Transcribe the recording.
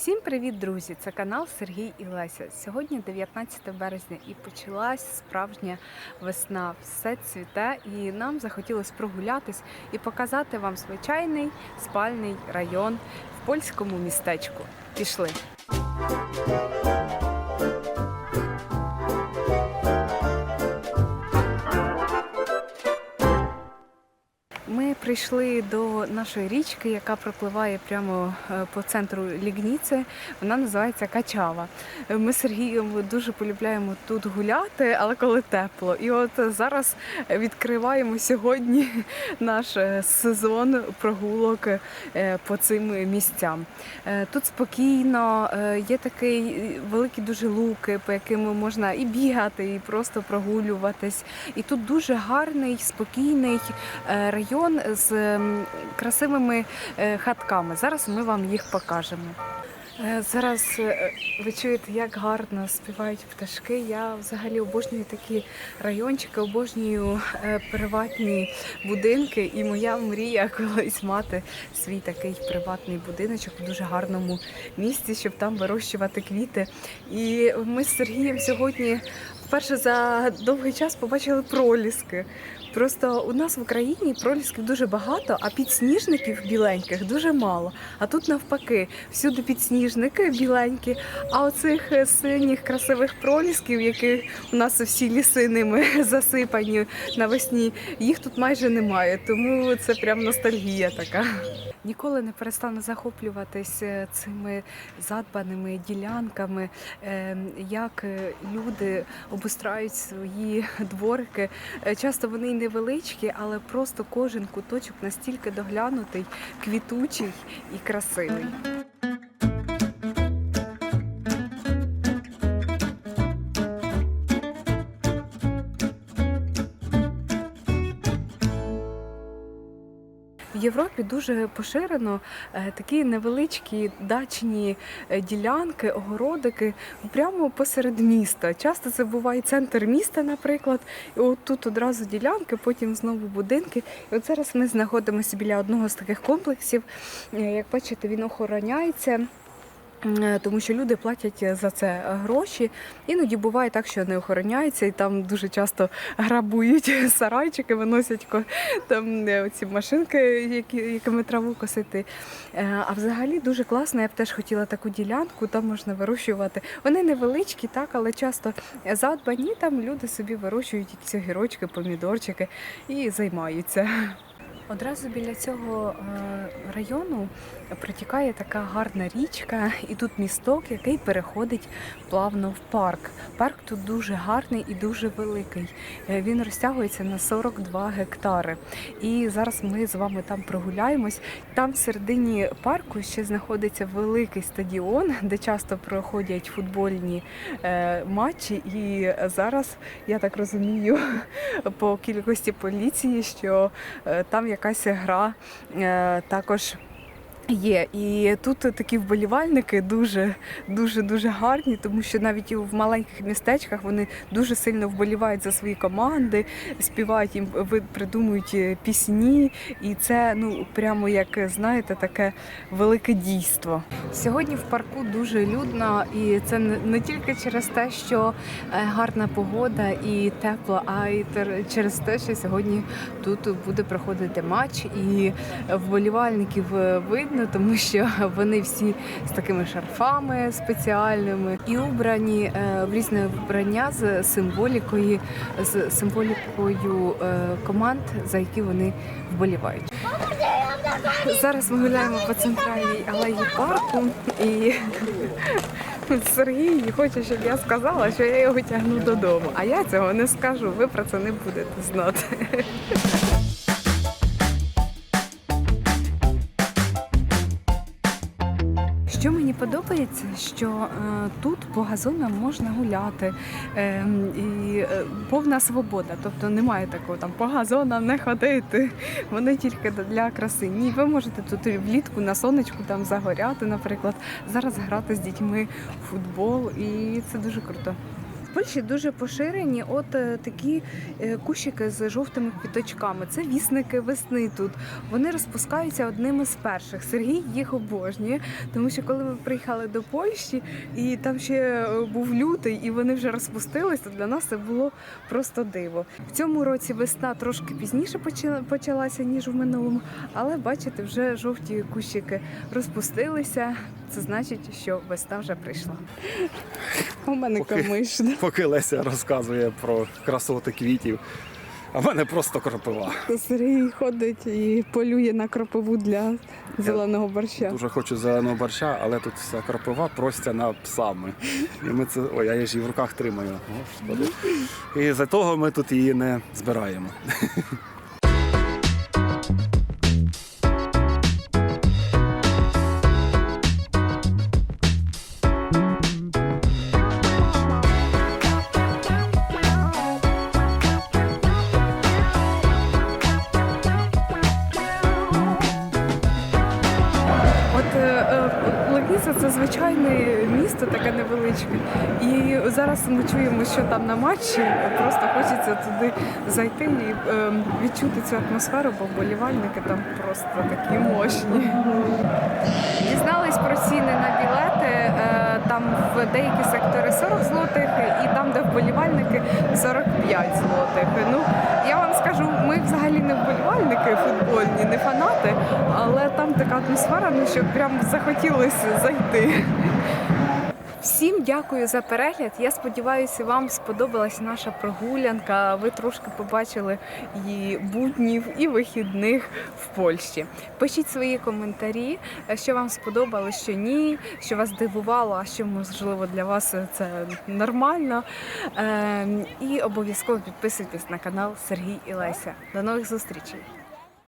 Всім привіт, друзі! Це канал Сергій і Леся. Сьогодні 19 березня і почалась справжня весна. Все цвіте, і нам захотілося прогулятись і показати вам звичайний спальний район в польському містечку. Пішли. Прийшли до нашої річки, яка пропливає прямо е, по центру Лігніці. Вона називається Качава. Ми з Сергієм дуже полюбляємо тут гуляти, але коли тепло. І от зараз відкриваємо сьогодні наш е, сезон прогулок е, по цим місцям. Тут спокійно, є такий великі дуже луки, по яким можна і бігати, і просто прогулюватись. І тут дуже гарний, спокійний район з ем, красивими е, хатками. Зараз ми вам їх покажемо. Е, Зараз е, ви чуєте, як гарно співають пташки. Я взагалі обожнюю такі райончики, обожнюю приватні будинки. І моя мрія колись мати свій такий приватний будиночок в дуже гарному місці, щоб там вирощувати квіти. І ми з Сергієм сьогодні вперше за довгий час побачили проліски. Просто у нас в Україні пролісків дуже багато, а підсніжників біленьких дуже мало. А тут навпаки, всюди підсніжники біленькі, а оцих е, синіх красивих пролісків, які у нас всі ліси ними засипані навесні, їх тут майже немає. Тому це прям ностальгія така. Ніколи не перестану захоплюватись е, цими задбаними ділянками, е, як е, люди обустраюють свої дворики. Часто вони й невеличкі, але просто кожен куточок настільки доглянутий, квітучий і красивий. В Європі дуже поширено е, такі невеличкі дачні е, ділянки, огородики прямо посеред міста. Часто це буває центр міста, наприклад. І от тут одразу ділянки, потім знову будинки. І от зараз ми знаходимося біля одного з таких комплексів. Е, Як бачите, він охороняється. Е, Тому що люди платять за це гроші. Іноді буває так, що не охороняється, і там дуже часто грабують сарайчики, виносять там е, ці машинки, які, якими траву косити. Е, А взагалі дуже класно, я б теж хотіла таку ділянку, там можна вирощувати. Вони невеличкі, так, але часто задбані, там люди собі вирощують якісь огірочки, помідорчики і займаються. Одразу біля цього е, району протікає така гарна річка, і тут місток, який переходить плавно в парк. Парк тут дуже гарний і дуже великий. Е, Він розтягується на 42 гектари. І зараз ми з вами там прогуляємось. Там в середині парку ще знаходиться великий стадіон, де часто проходять футбольні е, матчі. І зараз я так розумію по кількості поліції, що там якась гра е, також. Є і тут такі вболівальники дуже дуже дуже гарні, тому що навіть в маленьких містечках вони дуже сильно вболівають за свої команди, співають їм, придумують е, пісні, і це ну прямо як знаєте, таке велике дійство. Сьогодні в парку дуже людно, і це не тільки через те, що е, гарна погода і тепло, а й через те, що сьогодні тут буде проходити матч, і вболівальників е, видно, тому що вони всі з такими шарфами спеціальними і убрані е, в різне вбрання з символікою, з символікою е, команд, за які вони вболівають. Зараз ми гуляємо по центральній алеї парку і Сергій хоче, щоб я сказала, що я його тягну додому. А я цього не скажу. Ви про це не будете знати. Подобається, що е, тут по газонам можна гуляти е, і е, повна свобода. Тобто немає такого там по газонам не ходити. Вони тільки для краси. Ні, ви можете тут влітку на сонечку там загоряти, наприклад, зараз грати з дітьми в футбол, і це дуже круто. Польщі дуже поширені от е, такі е, кущики з жовтими квіточками. Це вісники весни тут. Вони розпускаються одними з перших. Сергій їх обожнює, тому що коли ми приїхали до Польщі, і там ще е, був лютий, і вони вже розпустились, то для нас це було просто диво. В цьому році весна трошки пізніше почала- почалася, ніж в минулому, але бачите, вже жовті кущики розпустилися. Це значить, що весна вже прийшла. У мене Поки- камиш. Поки Леся розказує про красоти квітів, а в мене просто кропива. Сергій ходить і полює на кропиву для зеленого борща. Дуже хочу зеленого борща, але тут вся кропива простяна псами. І ми це. Ой, я ж її в руках тримаю. Господи. І за того ми тут її не збираємо. Це звичайне місто, таке невеличке. І зараз ми чуємо, що там на матчі. Просто хочеться туди зайти і е, відчути цю атмосферу, бо вболівальники там просто такі мощні. Дізнались про ціни на білети. В деякі сектори 40 злотих, і там, де вболівальники 45 злотих. Ну я вам скажу, ми взагалі не вболівальники футбольні, не фанати, але там така атмосфера, ну що прям захотілося зайти. Всім дякую за перегляд. Я сподіваюся, вам сподобалась наша прогулянка. Ви трошки побачили і буднів, і вихідних в Польщі. Пишіть свої коментарі, що вам сподобалось, що ні, що вас дивувало, а що можливо для вас це нормально. Ем, І обов'язково підписуйтесь на канал Сергій і Леся. До нових зустрічей!